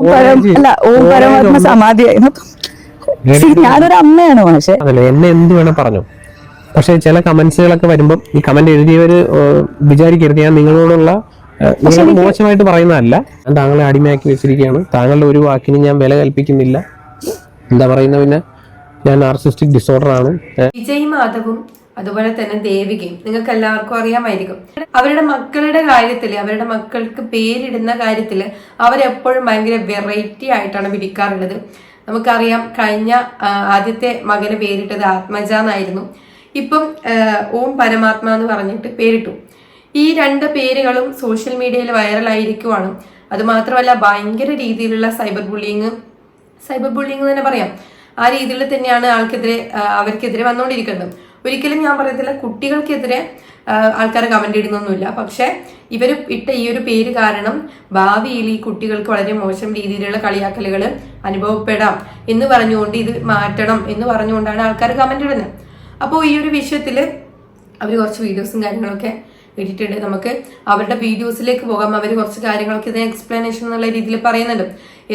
ഓം പരം അല്ല ഓം പരമാത്മ സമാധിയായിരുന്നു. See, ഞാനൊരു അമ്മയാണ് പക്ഷെ. അതല്ലേ എന്നെ എന്ത് വേണം പറഞ്ഞു. പക്ഷെ ചില കമന്റ്സുകളൊക്കെ വരുമ്പോൾ ഈ കമന്റ് എഴുതിയവര് വിചാരിക്കരുത്. ഞാൻ നിങ്ങളോടുള്ള നിങ്ങളോട് മോശമായിട്ട് പറയുന്നതല്ല. ഞാൻ താങ്കളെ അടിമയാക്കി വെച്ചിരിക്കുകയാണ്. താങ്കളുടെ ഒരു വാക്കിന് ഞാൻ വില കൽപ്പിക്കുന്നില്ല. എന്താ പറയുന്ന പിന്നെ? ഞാൻ ആർസിസ്റ്റിക് ഡിസോർഡർ ആണ്. വിജയ് മാധവും അതുപോലെ തന്നെ ദേവികയും. നിങ്ങൾക്ക് എല്ലാവർക്കും അറിയാമായിരിക്കും. അവരുടെ മക്കളുടെ കാര്യത്തിൽ അവരുടെ മക്കൾക്ക് പേരിടുന്ന കാര്യത്തിൽ അവരെപ്പോഴും ഭയങ്കര വെറൈറ്റി ആയിട്ടാണ് പിടിക്കാറുള്ളത് നമുക്കറിയാം കഴിഞ്ഞ ആദ്യത്തെ മകന് പേരിട്ടത് ആത്മജ എന്നായിരുന്നു ഇപ്പം ഓം പരമാത്മ എന്ന് പറഞ്ഞിട്ട് പേരിട്ടു. ഈ രണ്ട് പേരുകളും സോഷ്യൽ മീഡിയയിൽ വൈറലായിരിക്കുവാണ് അത് മാത്രമല്ല ഭയങ്കര രീതിയിലുള്ള സൈബർ ബുള്ളിങ് സൈബർ ബുള്ളിങ് തന്നെ പറയാം. ആ രീതിയിൽ തന്നെയാണ് ആൾക്കെതിരെ അവർക്കെതിരെ വന്നുകൊണ്ടിരിക്കുന്നത്. ഒരിക്കലും ഞാൻ പറയത്തില്ല. കുട്ടികൾക്കെതിരെ ആൾക്കാർ കമന്റ് ഇടുന്നൊന്നുമില്ല. പക്ഷെ ഇവർ ഇട്ട ഈ ഒരു പേര് കാരണം ഭാവിയിൽ ഈ കുട്ടികൾക്ക് വളരെ മോശം രീതിയിലുള്ള കളിയാക്കലുകൾ അനുഭവപ്പെടാം എന്ന് പറഞ്ഞുകൊണ്ട് ഇത് മാറ്റണം എന്ന് പറഞ്ഞുകൊണ്ടാണ് ആൾക്കാർ കമന്റ് ഇടുന്നത്. അപ്പോൾ ഈ ഒരു വിഷയത്തിൽ അവർ കുറച്ച് വീഡിയോസും കാര്യങ്ങളൊക്കെ ഇട്ടിട്ടുണ്ട്. നമുക്ക് അവരുടെ വീഡിയോസിലേക്ക് പോകാം. അവർ കുറച്ച് കാര്യങ്ങളൊക്കെ ഇതിന് എക്സ്പ്ലനേഷൻ എന്നുള്ള രീതിയിൽ പറയുന്നുണ്ട്.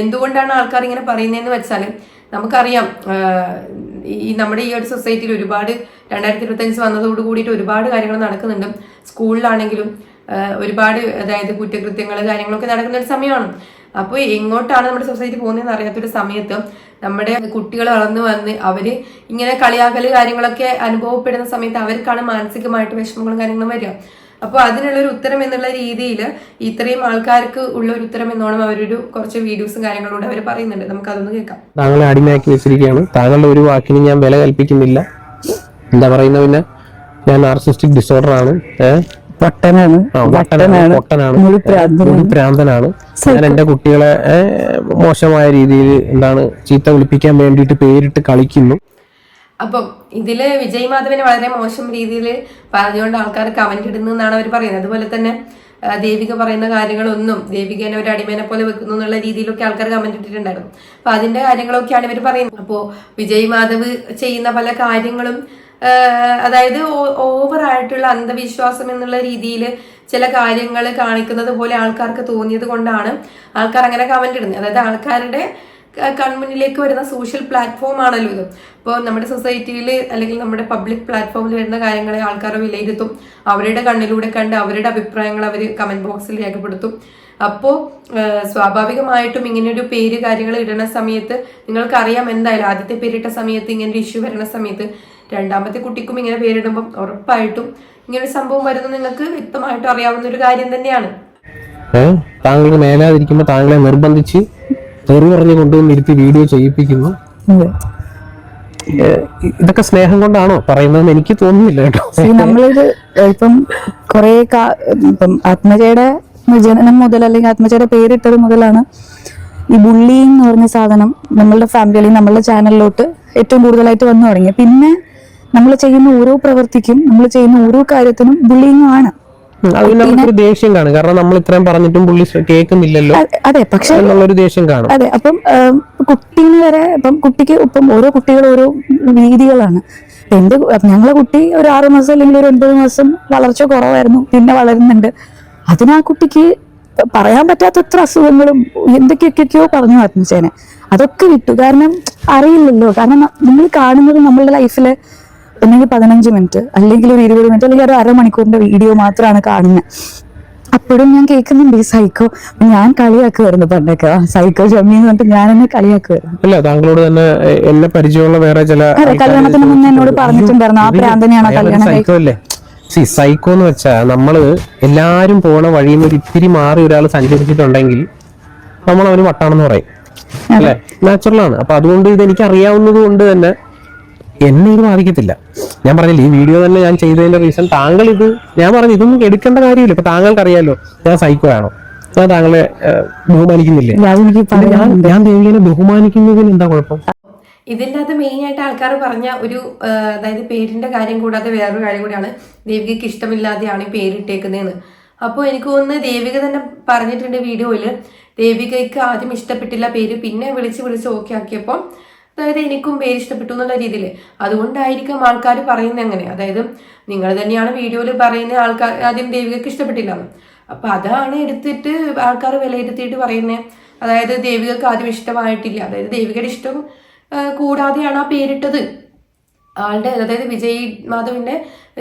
എന്തുകൊണ്ടാണ് ആൾക്കാർ ഇങ്ങനെ പറയുന്നതെന്ന് വെച്ചാൽ നമുക്കറിയാം ഈ നമ്മുടെ ഈ ഒരു സൊസൈറ്റിയിൽ ഒരുപാട് രണ്ടായിരത്തി ഇരുപത്തഞ്ച് വന്നതോട് കൂടിയിട്ട് ഒരുപാട് കാര്യങ്ങൾ നടക്കുന്നുണ്ട്. സ്കൂളിലാണെങ്കിലും ഒരുപാട് അതായത് കുറ്റകൃത്യങ്ങൾ കാര്യങ്ങളൊക്കെ നടക്കുന്ന ഒരു സമയമാണ്. അപ്പോൾ എങ്ങോട്ടാണ് നമ്മുടെ സൊസൈറ്റി പോകുന്നതെന്ന് അറിയാത്തൊരു സമയത്ത് നമ്മുടെ കുട്ടികൾ വളർന്നു വന്ന് അവർ ഇങ്ങനെ കളിയാക്കൽ കാര്യങ്ങളൊക്കെ അനുഭവപ്പെടുന്ന സമയത്ത് അവർക്കാണ് മാനസികമായിട്ട് വിഷമങ്ങളും കാര്യങ്ങളും വരിക. അപ്പോൾ അതിനുള്ളൊരു ഉത്തരം എന്നുള്ള രീതിയിൽ ഇത്രയും ആൾക്കാർക്ക് ഉള്ള ഒരു ഉത്തരം എന്നോണം അവരൊരു കുറച്ച് വീഡിയോസും കാര്യങ്ങളോട് അവർ പറയുന്നുണ്ട്. നമുക്ക് അതൊന്ന് കേൾക്കാം. താങ്കളെ അടിമയാക്കി വെച്ചിരിക്കുകയാണ്. താങ്കളുടെ ഒരു വാക്കിന് ഞാൻ വില കൽപ്പിക്കുന്നില്ല. എന്താ പറയുന്ന പിന്നെ? ഞാൻ ആർസിസ്റ്റിക് ഡിസോർഡർ ആണ്. ാണ് പൊട്ടനാണ്. ആ, പൊട്ടനാണ്. പ്രാന്തനാണ്. ഞാൻ എന്റെ കുട്ടികളെ മോശമായ രീതിയിൽ എന്താണ് ചീത്ത വിളിപ്പിക്കാൻ വേണ്ടിയിട്ട് പേരിട്ട് കളിക്കുന്നു. അപ്പം ഇതിൽ വിജയ് മാധവനെ വളരെ മോശം രീതിയിൽ പറഞ്ഞുകൊണ്ട് ആൾക്കാർ കമന്റ് ഇടുന്നു എന്നാണ് അവർ പറയുന്നത്. അതുപോലെ തന്നെ ദേവിക പറയുന്ന കാര്യങ്ങളൊന്നും ദേവികനെ ഒരു അടിമേനെ പോലെ വെക്കുന്നു എന്നുള്ള രീതിയിലൊക്കെ ആൾക്കാർ കമന്റ് ഇട്ടിട്ടുണ്ടായിരുന്നു. അപ്പൊ അതിന്റെ കാര്യങ്ങളൊക്കെയാണ് ഇവർ പറയുന്നത്. അപ്പോ വിജയ് മാധവ് ചെയ്യുന്ന പല കാര്യങ്ങളും അതായത് ഓവർ ആയിട്ടുള്ള അന്ധവിശ്വാസം എന്നുള്ള രീതിയിൽ ചില കാര്യങ്ങൾ കാണിക്കുന്നത് പോലെ ആൾക്കാർക്ക് തോന്നിയത് കൊണ്ടാണ് ആൾക്കാർ അങ്ങനെ കമന്റ് ഇടുന്നത്. അതായത് ആൾക്കാരുടെ കൺമുന്നിലേക്ക് വരുന്ന സോഷ്യൽ പ്ലാറ്റ്ഫോം ആണല്ലോ ഇത്. ഇപ്പോൾ നമ്മുടെ സൊസൈറ്റിയിൽ അല്ലെങ്കിൽ നമ്മുടെ പബ്ലിക് പ്ലാറ്റ്ഫോമിൽ വരുന്ന കാര്യങ്ങളെ ആൾക്കാർ വിലയിരുത്തും. അവരുടെ കണ്ണിലൂടെ കണ്ട് അവരുടെ അഭിപ്രായങ്ങൾ അവർ കമന്റ് ബോക്സിൽ രേഖപ്പെടുത്തും. അപ്പോൾ സ്വാഭാവികമായിട്ടും ഇങ്ങനെയൊരു പേര് കാര്യങ്ങൾ ഇടുന്ന സമയത്ത് നിങ്ങൾക്കറിയാം എന്തായാലും ആദ്യത്തെ പേരിട്ട സമയത്ത് ഇങ്ങനെ ഒരു ഇഷ്യൂ വരുന്ന സമയത്ത്. രണ്ടാമത്തെ കുട്ടിക്കും ഇങ്ങനെ പേരിടുമ്പം ഉറപ്പായിട്ടും ഇങ്ങനെ സംഭവം വരുന്നത് നിങ്ങൾക്ക് വ്യക്തമായിട്ടും അറിയാവുന്ന ഒരു കാര്യം തന്നെയാണ്. താങ്കൾ താങ്കൾക്ക് മേലാതിരിക്കുമ്പോൾ താങ്കളെ നിർബന്ധിച്ച് തെറി പറഞ്ഞു കൊണ്ടുവന്ന് ഇരുത്തി വീഡിയോ ചെയ്യിപ്പിക്കുന്നു. ഇതൊക്കെ സ്നേഹം കൊണ്ടാണോ പറയുന്നതെന്ന് എനിക്ക് തോന്നുന്നില്ല കേട്ടോ. നമ്മളിത് ഇപ്പം കുറെ ഇപ്പം ആത്മജയുടെ ജനനം മുതൽ അല്ലെങ്കിൽ ആത്മജയുടെ പേരിട്ടത് മുതലാണ് ഈ ബുള്ളിങ് എന്ന് പറഞ്ഞ സാധനം നമ്മളുടെ ഫാമിലി നമ്മളുടെ ചാനലിലോട്ട് ഏറ്റവും കൂടുതലായിട്ട് വന്നു തുടങ്ങി പിന്നെ നമ്മൾ ചെയ്യുന്ന ഓരോ പ്രവൃത്തിക്കും നമ്മൾ ചെയ്യുന്ന ഓരോ കാര്യത്തിനും ബുള്ളിങ് ആണ്. ഉം, അതിന് നമുക്കൊരു ദേഷ്യം കാണും. കാരണം നമ്മൾ ഇത്രയും പറഞ്ഞിട്ടും പുള്ളി കേൾക്കുന്നില്ലല്ലോ. അതെ പക്ഷെ എന്നുള്ളൊരു ദേഷ്യം കാണും. അതെ അപ്പം കുട്ടീനെ വരെ ഇപ്പം കുട്ടിക്ക് ഇപ്പം ഓരോ കുട്ടികൾ ഓരോ രീതികളാണ്. എന്റെ ഞങ്ങളെ കുട്ടി ഒരു ആറു മാസം അല്ലെങ്കിൽ ഒരു ഒൻപത് മാസം വളർച്ച കുറവായിരുന്നു പിന്നെ വളരുന്നുണ്ട്. അതിനാ കുട്ടിക്ക് പറയാൻ പറ്റാത്തത്ര അസുഖങ്ങളും എന്തൊക്കെയൊക്കെയൊക്കെയോ പറഞ്ഞു ആത്മസേനെ അതൊക്കെ വിട്ടു. കാരണം അറിയില്ലല്ലോ. കാരണം നിങ്ങൾ കാണുന്നത് നമ്മളുടെ ലൈഫിൽ ഒന്നെങ്കിൽ പതിനഞ്ച് മിനിറ്റ് അല്ലെങ്കിൽ ഒരു ഇരുപത് മിനിറ്റ് അല്ലെങ്കിൽ ഒരു അരമണിക്കൂറിന്റെ വീഡിയോ മാത്രമാണ് കാണുന്നത് അപ്പോഴും ഞാൻ കേൾക്കുന്നുണ്ട് ഈ സൈക്കോ. ഞാൻ കളിയാക്കുമായിരുന്നു പണ്ടൊക്കെ. സൈക്കോ ജമ്മി എന്ന് പറഞ്ഞിട്ട് ഞാൻ എന്നെ കളിയാക്കുമായിരുന്നു അല്ല താങ്കളോട് തന്നെ എന്നെ പരിചയമുള്ള വേറെ ചില കല്യാണത്തിന് മുന്നേ എന്നോട് പറഞ്ഞിട്ടുണ്ടായിരുന്നു. ആ പ്രാന്തനെയാണ് കല്യാണം സി സൈക്കോ എന്ന് വെച്ചാൽ നമ്മൾ എല്ലാരും പോണ വഴിയിൽ നിന്ന് ഒരു ഇത്തിരി മാറി ഒരാൾ സഞ്ചരിച്ചിട്ടുണ്ടെങ്കിൽ നമ്മൾ അവന് വട്ടാണെന്ന് പറയും. അല്ലെ? നാച്ചുറൽ ആണ്. അപ്പൊ അതുകൊണ്ട് ഇത് എനിക്ക് അറിയാവുന്നത് കൊണ്ട് തന്നെ എന്നെ ഇത് ബാധിക്കത്തില്ല. ഞാൻ പറഞ്ഞില്ല ഈ വീഡിയോ തന്നെ ഞാൻ ചെയ്തതിന്റെ റീസൺ താങ്കൾ ഇത് ഞാൻ പറഞ്ഞു ഇതൊന്നും എടുക്കേണ്ട കാര്യമില്ല. ഇപ്പൊ താങ്കൾക്ക് അറിയാലോ ഞാൻ സൈക്കോ ആണോ? ഞാൻ താങ്കളെ ബഹുമാനിക്കുന്നില്ലേ? ഞാൻ ഞാൻ ദേവികനെ ബഹുമാനിക്കുന്നതിന് എന്താ കുഴപ്പം? ഇതിനകത്ത് മെയിൻ ആയിട്ട് ആൾക്കാർ പറഞ്ഞ ഒരു അതായത് പേരിന്റെ കാര്യം കൂടാതെ വേറൊരു കാര്യം കൂടിയാണ്. ദേവികയ്ക്ക് ഇഷ്ടമില്ലാതെയാണ് ഈ പേരിട്ടേക്കുന്നതെന്ന് അപ്പോൾ എനിക്ക് ഒന്ന് ദേവിക തന്നെ പറഞ്ഞിട്ടുണ്ട് വീഡിയോയിൽ ദേവികയ്ക്ക് ആദ്യം ഇഷ്ടപ്പെട്ടില്ല പേര് പിന്നെ വിളിച്ച് വിളിച്ച് ഓക്കെ ആക്കിയപ്പോൾ അതായത് എനിക്കും പേര് ഇഷ്ടപ്പെട്ടു എന്നുള്ള രീതിയിൽ അതുകൊണ്ടായിരിക്കും ആൾക്കാർ പറയുന്നത് അങ്ങനെ. അതായത് നിങ്ങൾ തന്നെയാണ് വീഡിയോയിൽ പറയുന്ന ആൾക്കാർ ആദ്യം ദേവികയ്ക്ക് ഇഷ്ടപ്പെട്ടില്ല. അപ്പം അതാണ് എടുത്തിട്ട് ആൾക്കാർ വിലയിരുത്തിയിട്ട് പറയുന്നത്. അതായത് ദേവികക്ക് ആദ്യം ഇഷ്ടമായിട്ടില്ല. അതായത് ദേവികയുടെ ഇഷ്ടം കൂടാതെയാണ് ആ പേരിട്ടത്. ആളുടെ അതായത് വിജയ് മാധവിന്റെ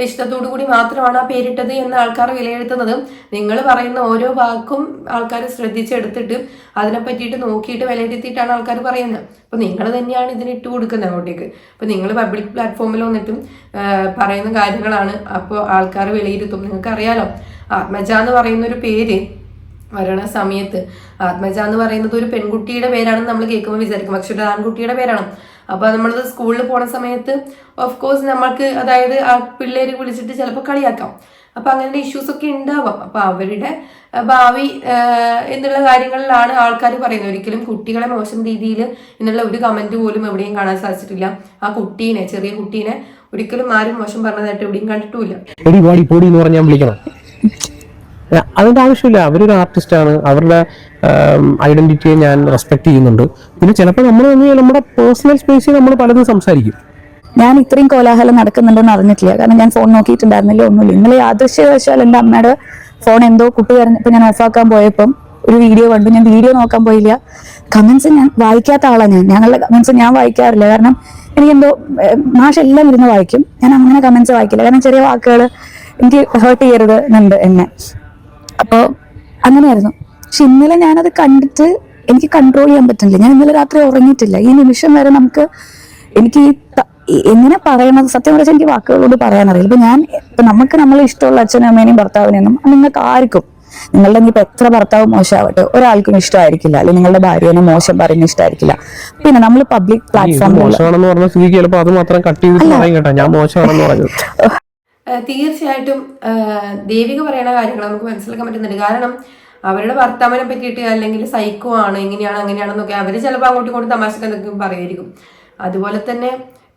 ഇഷ്ടത്തോടു കൂടി മാത്രമാണ് ആ പേരിട്ടത് എന്ന് ആൾക്കാർ വിലയിരുത്തുന്നത് നിങ്ങൾ പറയുന്ന ഓരോ വാക്കും ആൾക്കാർ ശ്രദ്ധിച്ചെടുത്തിട്ട് അതിനെ പറ്റിയിട്ട് നോക്കിയിട്ട് വിലയിരുത്തിയിട്ടാണ് ആൾക്കാർ പറയുന്നത്. അപ്പൊ നിങ്ങൾ തന്നെയാണ് ഇതിന് ഇട്ട് കൊടുക്കുന്നത് അങ്ങോട്ടേക്ക്. അപ്പൊ നിങ്ങൾ പബ്ലിക് പ്ലാറ്റ്ഫോമിൽ വന്നിട്ടും പറയുന്ന കാര്യങ്ങളാണ് അപ്പോൾ ആൾക്കാർ വിലയിരുത്തും. നിങ്ങൾക്ക് അറിയാലോ ആത്മജ എന്ന് പറയുന്ന ഒരു പേര് വരണ സമയത്ത് ആത്മജ എന്ന് പറയുന്നത് ഒരു പെൺകുട്ടിയുടെ പേരാണെന്ന് നമ്മൾ കേൾക്കുമ്പോൾ വിചാരിക്കും. പക്ഷെ ഒരു ആൺകുട്ടിയുടെ പേരാണ്. അപ്പൊ നമ്മളത് സ്കൂളിൽ പോണ സമയത്ത് ഓഫ് കോഴ്സ് നമ്മൾക്ക് അതായത് ആ പിള്ളേര് വിളിച്ചിട്ട് ചിലപ്പോൾ കളിയാക്കാം. അപ്പൊ അങ്ങനെ ഇഷ്യൂസ് ഒക്കെ ഉണ്ടാവാം. അപ്പൊ അവരുടെ ഭാവി എന്നുള്ള കാര്യങ്ങളിലാണ് ആൾക്കാർ പറയുന്നത്. ഒരിക്കലും കുട്ടികളെ മോശം രീതിയിൽ എന്നുള്ള ഒരു കമന്റ് പോലും എവിടെയും കാണാൻ സാധിച്ചിട്ടില്ല. ആ കുട്ടീനെ ചെറിയ കുട്ടീനെ ഒരിക്കലും ആരും മോശം പറഞ്ഞതായിട്ട് എവിടെയും കണ്ടിട്ടുമില്ല. അതിന്റെ ആവശ്യമില്ല. അവരൊരു ആർട്ടിസ്റ്റാണ് അവരുടെ ഐഡന്റിറ്റിയെ ഞാൻ റെസ്പെക്ട് ചെയ്യുന്നുണ്ട്. പിന്നെ ചിലപ്പോൾ നമ്മൾ നമ്മുടെ പേഴ്സണൽ സ്പേസിൽ നമ്മൾ പലതും സംസാരിക്കും. ഞാൻ ഇത്രയും കോലാഹലം നടക്കുന്നുണ്ടെന്ന് അറിഞ്ഞിട്ടില്ല. കാരണം ഞാൻ ഫോൺ നോക്കിയിട്ടുണ്ടായിരുന്നില്ല ഒന്നുമില്ല. ഇന്നലെ യാദൃശ്യവശാൽ എന്റെ അമ്മയുടെ ഫോൺ എന്തോ കുട്ടി പറഞ്ഞപ്പോൾ ഞാൻ ഓഫാക്കാൻ പോയപ്പം ഒരു വീഡിയോ കണ്ടു. ഞാൻ വീഡിയോ നോക്കാൻ പോയില്ല. കമൻസ് ഞാൻ വായിക്കാത്ത ആളാണ് ഞാൻ. ഞങ്ങളുടെ കമൻസ് ഞാൻ വായിക്കാറില്ല. കാരണം എനിക്കെന്തോ മാഷ് എല്ലാം ഇരുന്ന് വായിക്കും. ഞാൻ അങ്ങനെ കമൻസ് വായിക്കില്ല. കാരണം ചെറിയ വാക്കുകൾ എനിക്ക് ഹേർട്ട് ചെയ്യരുത് എന്നുണ്ട് എന്നെ. അപ്പോൾ അങ്ങനെയായിരുന്നു. പക്ഷെ ഇന്നലെ ഞാനത് കണ്ടിട്ട് എനിക്ക് കൺട്രോൾ ചെയ്യാൻ പറ്റുന്നില്ല ഞാൻ ഇന്നലെ രാത്രി ഉറങ്ങിയിട്ടില്ല. ഈ നിമിഷം വരെ നമുക്ക് എനിക്ക് എങ്ങനെ പറയണത്? സത്യം പറഞ്ഞാൽ എനിക്ക് വാക്കുകളോട് പറയാൻ അറിയില്ല ഇപ്പൊ ഞാൻ ഇപ്പൊ നമുക്ക് നമ്മളെ ഇഷ്ടമുള്ള അച്ഛനും അമ്മേനെയും ഭർത്താവിനെയൊന്നും നിങ്ങൾക്ക് ആർക്കും നിങ്ങളുടെ ഇനിയിപ്പോ എത്ര ഭർത്താവ് മോശമാവട്ടെ ഒരാൾക്കും ഇഷ്ടമായിരിക്കില്ല. അല്ലെങ്കിൽ നിങ്ങളുടെ ഭാര്യനെ മോശം പറയുന്ന ഇഷ്ടമായിരിക്കില്ല. പിന്നെ നമ്മൾ പബ്ലിക് പ്ലാറ്റ്ഫോമിൽ തീർച്ചയായിട്ടും ദേവിക പറയുന്ന കാര്യങ്ങൾ നമുക്ക് മനസ്സിലാക്കാൻ പറ്റുന്നുണ്ട്. കാരണം അവരുടെ വർത്തമാനം പറ്റിയിട്ട് അല്ലെങ്കിൽ സൈക്കോ ആണ് എങ്ങനെയാണ് അങ്ങനെയാണെന്നൊക്കെ അവർ ചിലപ്പോൾ അങ്ങോട്ടും ഇങ്ങോട്ടും തമാശക്ക് എന്തെങ്കിലും പറയുമായിരിക്കും. അതുപോലെ തന്നെ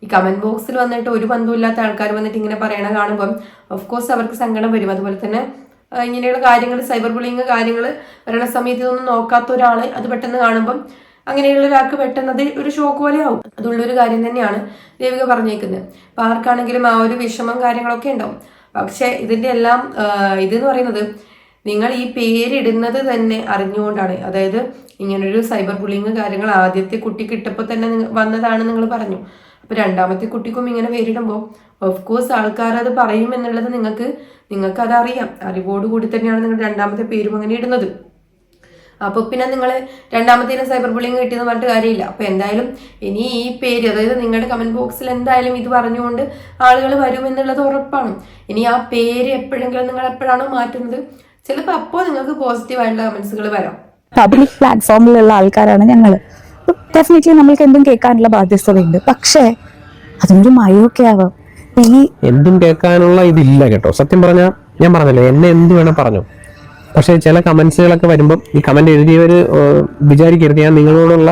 ഈ കമന്റ് ബോക്സിൽ വന്നിട്ട് ഒരു ബന്ധമില്ലാത്ത ആൾക്കാർ വന്നിട്ട് ഇങ്ങനെ പറയണ കാണുമ്പം ഓഫ് കോഴ്സ് അവർക്ക് സങ്കടം വരും. അതുപോലെ തന്നെ ഇങ്ങനെയുള്ള കാര്യങ്ങൾ സൈബർ ബുള്ളിങ് കാര്യങ്ങൾ വരണ സമയത്ത് ഇതൊന്നും നോക്കാത്ത ഒരാൾ അത് പെട്ടെന്ന് കാണുമ്പം അങ്ങനെയുള്ള ഒരാൾക്ക് പെട്ടെന്ന് അത് ഒരു ഷോക്ക് പോലെ ആവും അതുള്ളൊരു കാര്യം തന്നെയാണ് ദേവിക പറഞ്ഞേക്കുന്നത്. അപ്പൊ ആർക്കാണെങ്കിലും ആ ഒരു വിഷമം കാര്യങ്ങളൊക്കെ ഉണ്ടാവും. പക്ഷെ ഇതിന്റെ എല്ലാം ഇത് എന്ന് പറയുന്നത് നിങ്ങൾ ഈ പേരിടുന്നത് തന്നെ അറിഞ്ഞുകൊണ്ടാണ്. അതായത് ഇങ്ങനൊരു സൈബർ ബുള്ളിങ് കാര്യങ്ങൾ ആദ്യത്തെ കുട്ടി കിട്ടപ്പോൾ തന്നെ വന്നതാണ് നിങ്ങൾ പറഞ്ഞു. അപ്പോൾ രണ്ടാമത്തെ കുട്ടിക്കും ഇങ്ങനെ പേരിടുമ്പോൾ ഓഫ് കോഴ്സ് ആൾക്കാർ അത് പറയും എന്നുള്ളത് നിങ്ങൾക്ക് നിങ്ങൾക്ക് അത് അറിയാം അറിവോടുകൂടി തന്നെയാണ് നിങ്ങൾ രണ്ടാമത്തെ പേരും അങ്ങനെ ഇടുന്നത്. അപ്പൊ പിന്നെ നിങ്ങൾ രണ്ടാമത്തേന് സൈബർ ബുള്ളിങ് കിട്ടിയെന്ന് പറഞ്ഞിട്ട് കാര്യമില്ല. അപ്പൊ എന്തായാലും ഇനി ഈ പേര് അതായത് നിങ്ങളുടെ കമന്റ് ബോക്സിൽ എന്തായാലും ഇത് പറഞ്ഞുകൊണ്ട് ആളുകൾ വരും എന്നുള്ളത് ഉറപ്പാണ്. ഇനി ആ പേര് എപ്പോഴെങ്കിലും നിങ്ങൾ എപ്പോഴാണോ മാറ്റുന്നത്? ചിലപ്പോൾ അപ്പോൾ നിങ്ങൾക്ക് പോസിറ്റീവ് ആയിട്ടുള്ള കമന്റ്സുകൾ വരാം. പബ്ലിക് പ്ലാറ്റ്ഫോമിലുള്ള ആൾക്കാരാണ് ഞങ്ങൾ ഡെഫിനറ്റ്ലി നമ്മൾക്ക് എന്തും കേൾക്കാനുള്ള ബാധ്യസ്ഥതയുണ്ട് പക്ഷേ അതിനൊരു മയൊക്കെ ആവാം. ഈ എന്തും കേൾക്കാനുള്ള ഇതില്ല കേട്ടോ. സത്യം പറഞ്ഞാൽ ഞാൻ പറഞ്ഞല്ലേ എന്നെ എന്ത് വേണം പറഞ്ഞു. പക്ഷേ ചില കമന്റ്സുകളൊക്കെ വരുമ്പോൾ ഈ കമന്റ് എഴുതിയവർ വിചാരിക്കരുത്. ഞാൻ നിങ്ങളോടുള്ള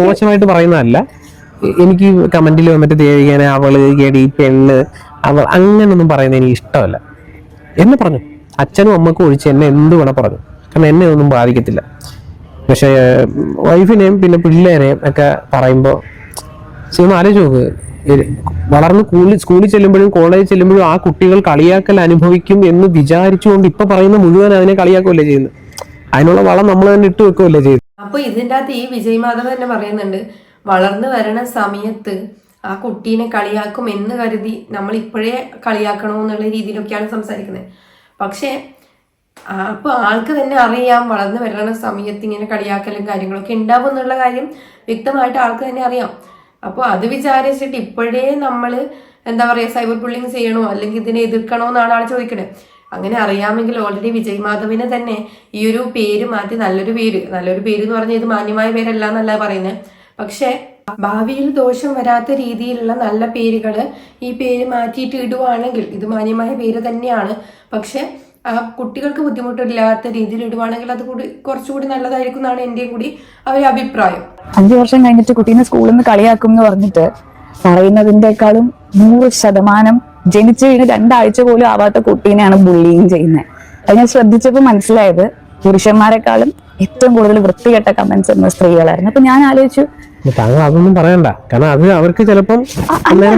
മോശമായിട്ട് പറയുന്നതല്ല. എനിക്ക് കമന്റിൽ വന്നിട്ട് ദേവികനെ അവൾ എടി പെണ്ണ് അവൾ അങ്ങനൊന്നും പറയുന്നത് എനിക്ക് ഇഷ്ടമല്ല. എന്ന് പറഞ്ഞു. അച്ഛനും അമ്മക്കും ഒഴിച്ച് എന്നെ എന്ത് വേണം പറഞ്ഞു. കാരണം എന്നെ ഒന്നും ബാധിക്കത്തില്ല. പക്ഷേ വൈഫിനെയും പിന്നെ പിള്ളേരെയും ഒക്കെ പറയുമ്പോൾ ശരി ആലോചിച്ച് നോക്ക്. വളർന്ന് സ്കൂളിൽ സ്കൂളിൽ ചെല്ലുമ്പോഴും കോളേജിൽ ചെല്ലുമ്പോഴും ആ കുട്ടികൾ കളിയാക്കൽ അനുഭവിക്കും എന്ന് വിചാരിച്ചുകൊണ്ട് ഇപ്പൊ പറയുന്ന മുഴുവൻ അതിനെ കളിയാക്കുമല്ലേ ചെയ്യുന്നത്? അതിനുള്ള വളം നമ്മൾ തന്നെ ഇട്ട് വെക്കുകയല്ലേ ചെയ്യുന്നത്? അപ്പൊ ഇതിന്റെ അകത്ത് ഈ വിജയ് മാധവ് തന്നെ പറയുന്നുണ്ട് വളർന്നു വരണ സമയത്ത് ആ കുട്ടീനെ കളിയാക്കും എന്ന് കരുതി നമ്മൾ ഇപ്പോഴേ കളിയാക്കണമെന്നുള്ള രീതിയിലൊക്കെയാണ് സംസാരിക്കുന്നത്. പക്ഷേ അപ്പോൾ അപ്പൊ ആൾക്ക് തന്നെ അറിയാം വളർന്നു വരണ സമയത്ത് ഇങ്ങനെ കളിയാക്കലും കാര്യങ്ങളൊക്കെ ഉണ്ടാവും എന്നുള്ള കാര്യം വ്യക്തമായിട്ട് ആൾക്ക് തന്നെ അറിയാം. അപ്പോൾ അത് വിചാരിച്ചിട്ട് ഇപ്പോഴേ നമ്മൾ എന്താ പറയുക സൈബർ ബുള്ളിങ് ചെയ്യണോ അല്ലെങ്കിൽ ഇതിനെ എതിർക്കണോ എന്നാണ് ആൾ ചോദിക്കണേ. അങ്ങനെ അറിയാമെങ്കിൽ ഓൾറെഡി വിജയ് മാധവിനെ തന്നെ ഈ ഒരു പേര് മാറ്റി നല്ലൊരു പേര് നല്ലൊരു പേര് എന്ന് പറഞ്ഞാൽ ഇത് മാന്യമായ പേരല്ല എന്നല്ല പറയുന്നത് പക്ഷേ ഭാവിയിൽ ദോഷം വരാത്ത രീതിയിലുള്ള നല്ല പേരുകൾ ഈ പേര് മാറ്റിയിട്ട് ഇടുവാണെങ്കിൽ ഇത് മാന്യമായ പേര് തന്നെയാണ്. പക്ഷെ കുട്ടികൾക്ക് ബുദ്ധിമുട്ടില്ലാത്ത രീതിയിൽ ഇടുവാണെങ്കിൽ അത് കൂടി കുറച്ചുകൂടി നല്ലതായിരിക്കും എന്നാണ് എന്റെയും കൂടി അവരെ അഭിപ്രായം. അഞ്ചു വർഷം കഴിഞ്ഞിട്ട് കുട്ടീനെ സ്കൂളിൽ നിന്ന് കളിയാക്കും എന്ന് പറഞ്ഞിട്ട് പറയുന്നതിന്റെക്കാളും നൂറ് ശതമാനം ജനിച്ചു കഴിഞ്ഞ് രണ്ടാഴ്ച പോലും ആവാത്ത കുട്ടീനെയാണ് ബുള്ളിങ് ചെയ്യുന്നത്. അത് ഞാൻ ശ്രദ്ധിച്ചപ്പോൾ മനസ്സിലായത്. പുരുഷന്മാരെക്കാളും ഏറ്റവും കൂടുതൽ വൃത്തികെട്ട കമന്റ്സ് എന്ന സ്ത്രീകളായിരുന്നു. അപ്പൊ ഞാൻ ആലോചിച്ചു താങ്കൾ അതൊന്നും പറയണ്ട. കാരണം അത് അവർക്ക് ചിലപ്പം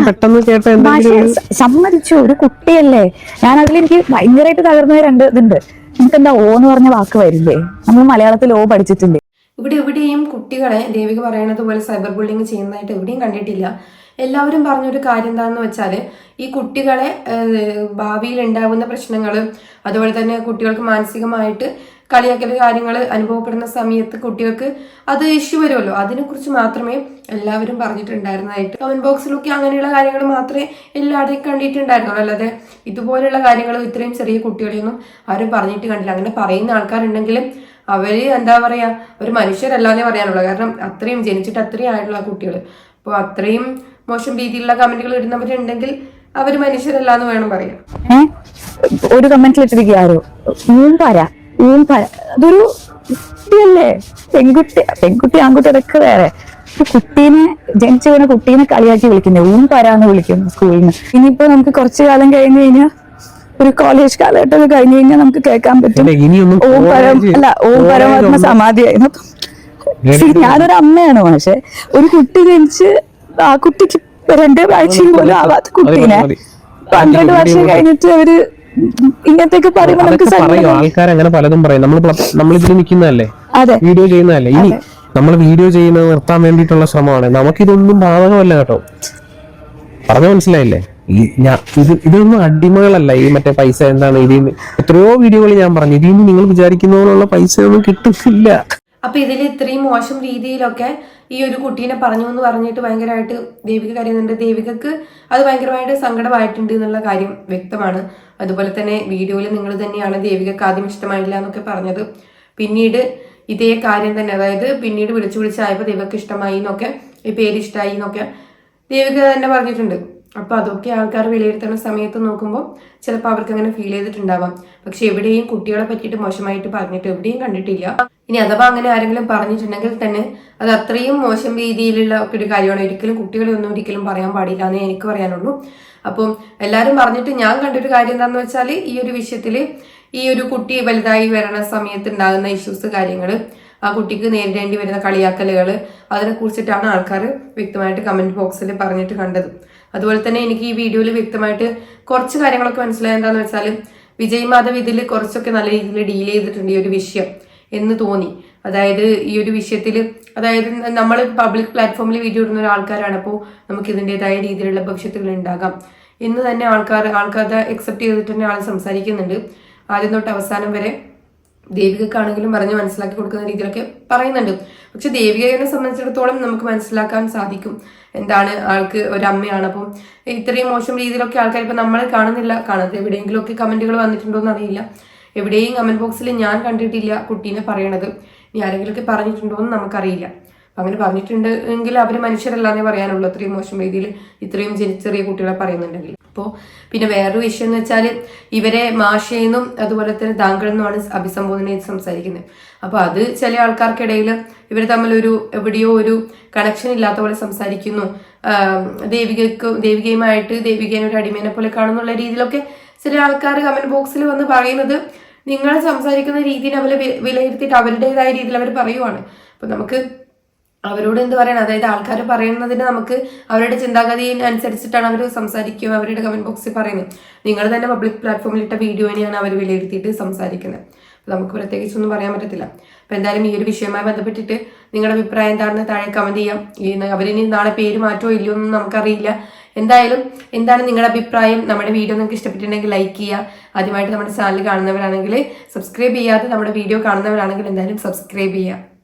പെട്ടെന്ന് കേട്ട സമ്മതിച്ചു. ഒരു കുട്ടിയല്ലേ. ഞാൻ അതിൽ എനിക്ക് ഭയങ്കരമായിട്ട് തകർന്ന രണ്ട് ഇതുണ്ട്. നമുക്ക് എന്താ ഓ എന്ന് പറഞ്ഞ വാക്ക് വരില്ലേ? നമ്മൾ മലയാളത്തിൽ ഓ പഠിച്ചിട്ടില്ലേ? ഇവിടെ എവിടെയും കുട്ടികളെ ദേവിക പറയണത് പോലെ സൈബർ ബുള്ളിങ് ചെയ്യുന്നതായിട്ട് എവിടെയും കണ്ടിട്ടില്ല. എല്ലാവരും പറഞ്ഞൊരു കാര്യം എന്താണെന്ന് വെച്ചാൽ ഈ കുട്ടികളെ ഭാവിയിൽ ഉണ്ടാകുന്ന പ്രശ്നങ്ങൾ അതുപോലെ തന്നെ കുട്ടികൾക്ക് മാനസികമായിട്ട് കളിയാക്കൽ കാര്യങ്ങൾ അനുഭവപ്പെടുന്ന സമയത്ത് കുട്ടികൾക്ക് അത് ഇഷ്യൂ വരുമല്ലോ. അതിനെക്കുറിച്ച് മാത്രമേ എല്ലാവരും പറഞ്ഞിട്ടുണ്ടായിരുന്നതായിട്ട് കമന്റ് ബോക്സിലൊക്കെ അങ്ങനെയുള്ള കാര്യങ്ങൾ മാത്രമേ എല്ലാവരുടെയും കണ്ടിട്ടുണ്ടായിരുന്നുള്ളൂ. അല്ലാതെ ഇതുപോലെയുള്ള കാര്യങ്ങൾ ഇത്രയും ചെറിയ കുട്ടികളെയൊന്നും ആരും പറഞ്ഞിട്ട് കണ്ടില്ല. അങ്ങനെ പറയുന്ന ആൾക്കാരുണ്ടെങ്കിലും അവർ എന്താ പറയാ ഒരു മനുഷ്യരല്ലാന്നേ പറയാനുള്ളൂ. കാരണം അത്രയും ജനിച്ചിട്ട് അത്രയും ആയിട്ടുള്ള കുട്ടികൾ അപ്പോൾ അത്രയും മോശം രീതിയിലുള്ള കമന്റുകൾ ഇടുന്നവരുണ്ടെങ്കിൽ അവർ മനുഷ്യരല്ലാന്ന് വേണം പറയാം ഒരു കമന്റിൽ ഇട്ടിരിക്കുക ആരോ? ഊമ്പര ഊമ്പര അതൊരു കുട്ടിയല്ലേ? പെൺകുട്ടി പെൺകുട്ടി ആൺകുട്ടി അതൊക്കെ വേറെ കുട്ടീനെ ജനിച്ചു വീണ കുട്ടീനെ കളിയാക്കി വിളിക്കുന്നത് ഊൺ പരാന്ന് വിളിക്കുന്നു സ്കൂളിൽ നിന്ന് ഇനിയിപ്പോ നമുക്ക് കുറച്ചു കാലം കഴിഞ്ഞ് കഴിഞ്ഞാൽ ഒരു കോളേജ് കാലഘട്ടം കഴിഞ്ഞു കഴിഞ്ഞാൽ നമുക്ക് കേൾക്കാൻ പറ്റും. ഓം പരം അല്ല ഓം പരമാത്മ സമാധിയായിരുന്നു. See, ഞാനൊരു അമ്മയാണ് പക്ഷെ ഒരു കുട്ടി ജനിച്ച് ആ കുട്ടിക്ക് രണ്ട് ആഴ്ചയും പോലും ആവാത്ത കുട്ടീനെ. പന്ത്രണ്ട് വർഷം കഴിഞ്ഞിട്ട് അവർ ഇങ്ങനത്തെയൊക്കെ പറയുമ്പോൾ നമുക്ക് പറയും. ആൾക്കാർ അങ്ങനെ പലതും പറയും. നമ്മൾ നിൽക്കുന്നതല്ലേ അതെ. വീഡിയോ ചെയ്യുന്നതല്ലേ? ഇനി നമ്മൾ വീഡിയോ ചെയ്യുന്നത് നിർത്താൻ വേണ്ടിയിട്ടുള്ള ശ്രമമാണ്. നമുക്കിതൊന്നും ബാധകമല്ല കേട്ടോ. പറഞ്ഞ മനസ്സിലായില്ലേ? ഈ ഞാൻ ഇത് ഇതൊന്നും അടിമകളല്ല. ഈ മറ്റേ പൈസ എന്താണ്? ഇതിൽ എത്രയോ വീഡിയോകൾ ഞാൻ പറഞ്ഞു. ഇതിൽ നിന്ന് നിങ്ങൾ വിചാരിക്കുന്ന പോലുള്ള പൈസ ഒന്നും കിട്ടുന്നില്ല. അപ്പൊ ഇതിൽ ഇത്രയും മോശം രീതിയിലൊക്കെ ഈ ഒരു കുട്ടീനെ പറഞ്ഞു എന്ന് പറഞ്ഞിട്ട് ഭയങ്കരമായിട്ട് ദേവിക കരയുന്നുണ്ട്. ദേവികക്ക് അത് ഭയങ്കരമായിട്ട് സങ്കടമായിട്ടുണ്ട് എന്നുള്ള കാര്യം വ്യക്തമാണ്. അതുപോലെ തന്നെ വീഡിയോയിൽ നിങ്ങൾ തന്നെയാണ് ദേവികക്ക് ആദ്യം ഇഷ്ടമായില്ല എന്നൊക്കെ പറഞ്ഞത്. പിന്നീട് ഇതേ കാര്യം തന്നെ അതായത് പിന്നീട് വിളിച്ചു വിളിച്ചായപ്പോൾ ദേവികക്ക് ഇഷ്ടമായി എന്നൊക്കെ ഈ പേര് ഇഷ്ടമായി എന്നൊക്കെ ദേവിക തന്നെ പറഞ്ഞിട്ടുണ്ട്. അപ്പൊ അതൊക്കെ ആൾക്കാർ വിലയിരുത്തുന്ന സമയത്ത് നോക്കുമ്പോൾ ചിലപ്പോൾ അവർക്ക് അങ്ങനെ ഫീൽ ചെയ്തിട്ടുണ്ടാവാം. പക്ഷെ എവിടെയും കുട്ടികളെ പറ്റിയിട്ട് മോശമായിട്ട് പറഞ്ഞിട്ട് എവിടെയും കണ്ടിട്ടില്ല. ഇനി അഥവാ അങ്ങനെ ആരെങ്കിലും പറഞ്ഞിട്ടുണ്ടെങ്കിൽ തന്നെ അത് അത്രയും മോശം രീതിയിലുള്ള ഒരു കാര്യമാണ്. ഒരിക്കലും കുട്ടികളെ ഒന്നും ഒരിക്കലും പറയാൻ പാടില്ല എന്നേ എനിക്ക് പറയാനുള്ളൂ. അപ്പം എല്ലാവരും പറഞ്ഞിട്ട് ഞാൻ കണ്ടൊരു കാര്യം എന്താണെന്ന് വെച്ചാൽ ഈ ഒരു വിഷയത്തിൽ ഈ ഒരു കുട്ടി വലുതായി വരണ സമയത്ത് ഉണ്ടാകുന്ന ഇഷ്യൂസ് കാര്യങ്ങൾ ആ കുട്ടിക്ക് നേരിടേണ്ടി വരുന്ന കളിയാക്കലുകൾ അതിനെ കുറിച്ചിട്ടാണ് ആൾക്കാർ വ്യക്തമായിട്ട് കമന്റ് ബോക്സിൽ പറഞ്ഞിട്ട് കണ്ടത്. അതുപോലെ തന്നെ എനിക്ക് ഈ വീഡിയോയിൽ വ്യക്തമായിട്ട് കുറച്ച് കാര്യങ്ങളൊക്കെ മനസ്സിലായത് എന്താണെന്ന് വെച്ചാൽ വിജയ് മാധവ് ഇതിൽ കുറച്ചൊക്കെ നല്ല രീതിയിൽ ഡീൽ ചെയ്തിട്ടുണ്ട് ഈ ഒരു വിഷയം എന്ന് തോന്നി. അതായത് ഈ ഒരു വിഷയത്തിൽ അതായത് നമ്മൾ പബ്ലിക് പ്ലാറ്റ്ഫോമിൽ വീഡിയോ ഇടുന്ന ഒരു ആൾക്കാരാണ് അപ്പോൾ നമുക്ക് ഇതിന്റെതായ രീതിയിലുള്ള ഭവിഷ്യത്തുകൾ ഉണ്ടാകാം എന്ന് തന്നെ ആൾക്കാർ ആൾക്കാർ അക്സെപ്റ്റ് ചെയ്തിട്ട് തന്നെ ആൾ സംസാരിക്കുന്നുണ്ട്. ആദ്യം തൊട്ട് അവസാനം വരെ ദേവികക്കാണെങ്കിലും പറഞ്ഞ് മനസ്സിലാക്കി കൊടുക്കുന്ന രീതിയിലൊക്കെ പറയുന്നുണ്ട്. പക്ഷെ ദേവികയെ സംബന്ധിച്ചിടത്തോളം നമുക്ക് മനസ്സിലാക്കാൻ സാധിക്കും എന്താണ് ആൾക്ക് ഒരു അമ്മയാണ്. അപ്പം ഇത്രയും മോശം രീതിയിലൊക്കെ ആൾക്കാർ ഇപ്പം നമ്മൾ കാണുന്നില്ല. കാണാതെ എവിടെയെങ്കിലും ഒക്കെ കമന്റുകൾ വന്നിട്ടുണ്ടോ എന്ന് അറിയില്ല. എവിടെയും കമന്റ് ബോക്സിൽ ഞാൻ കണ്ടിട്ടില്ല കുട്ടീനെ പറയണത്. ഇനി ആരെങ്കിലുമൊക്കെ പറഞ്ഞിട്ടുണ്ടോ എന്ന് നമുക്കറിയില്ല. അങ്ങനെ പറഞ്ഞിട്ടുണ്ട് എങ്കിൽ അവർ മനുഷ്യരല്ലാന്നേ പറയാനുള്ളൂ. അത്രയും മോശം രീതിയിൽ ഇത്രയും ചെറിയ കുട്ടികളെ പറയുന്നുണ്ടെങ്കിൽ. അപ്പോൾ പിന്നെ വേറൊരു വിഷയം എന്ന് വെച്ചാൽ ഇവരെ മാഷയെന്നും അതുപോലെ തന്നെ താങ്കൾ എന്നുമാണ് അഭിസംബോധന ചെയ്ത് സംസാരിക്കുന്നത്. അപ്പോൾ അത് ചില ആൾക്കാർക്കിടയിൽ ഇവർ തമ്മിൽ ഒരു എവിടെയോ ഒരു കണക്ഷൻ ഇല്ലാത്ത പോലെ സംസാരിക്കുന്നു. ദേവികയ്ക്ക് ദേവികയുമായിട്ട് ദേവികേനെ ഒരു അടിമേനെ പോലെ കാണുന്നുള്ള രീതിയിലൊക്കെ ചില ആൾക്കാർ കമന്റ് ബോക്സിൽ വന്ന് പറയുന്നത് നിങ്ങൾ സംസാരിക്കുന്ന രീതിയിൽ അവരെ വിലയിരുത്തിയിട്ട് അവരുടേതായ രീതിയിൽ അവർ പറയുവാണ്. അപ്പൊ നമുക്ക് അവരോട് എന്ത് പറയണം? അതായത് ആൾക്കാർ പറയുന്നതിന് നമുക്ക് അവരുടെ ചിന്താഗതി അനുസരിച്ചിട്ടാണ് അവർ സംസാരിക്കുക അവരുടെ കമന്റ് ബോക്സിൽ പറയുന്നത്. നിങ്ങൾ തന്നെ പബ്ലിക് പ്ലാറ്റ്ഫോമിൽ ഇട്ട വീഡിയോനെയാണ് അവർ വിലയിരുത്തിയിട്ട് സംസാരിക്കുന്നത്. നമുക്ക് പ്രത്യേകിച്ചൊന്നും പറയാൻ പറ്റത്തില്ല. അപ്പൊ എന്തായാലും ഈ ഒരു വിഷയവുമായി ബന്ധപ്പെട്ടിട്ട് നിങ്ങളുടെ അഭിപ്രായം എന്താണെന്ന് താഴെ കമന്റ് ചെയ്യാം. ന- അവരിനി നാളെ പേര് മാറ്റോ ഇല്ലയോ എന്നും നമുക്കറിയില്ല. എന്തായാലും എന്താണ് നിങ്ങളുടെ അഭിപ്രായം? നമ്മുടെ വീഡിയോ നിങ്ങൾക്ക് ഇഷ്ടപ്പെട്ടിട്ടുണ്ടെങ്കിൽ ലൈക്ക് ചെയ്യുക. ആദ്യമായിട്ട് നമ്മുടെ ചാനൽ കാണുന്നവരാണെങ്കിൽ സബ്സ്ക്രൈബ് ചെയ്യാതെ നമ്മുടെ വീഡിയോ കാണുന്നവരാണെങ്കിൽ എന്തായാലും സബ്സ്ക്രൈബ് ചെയ്യുക.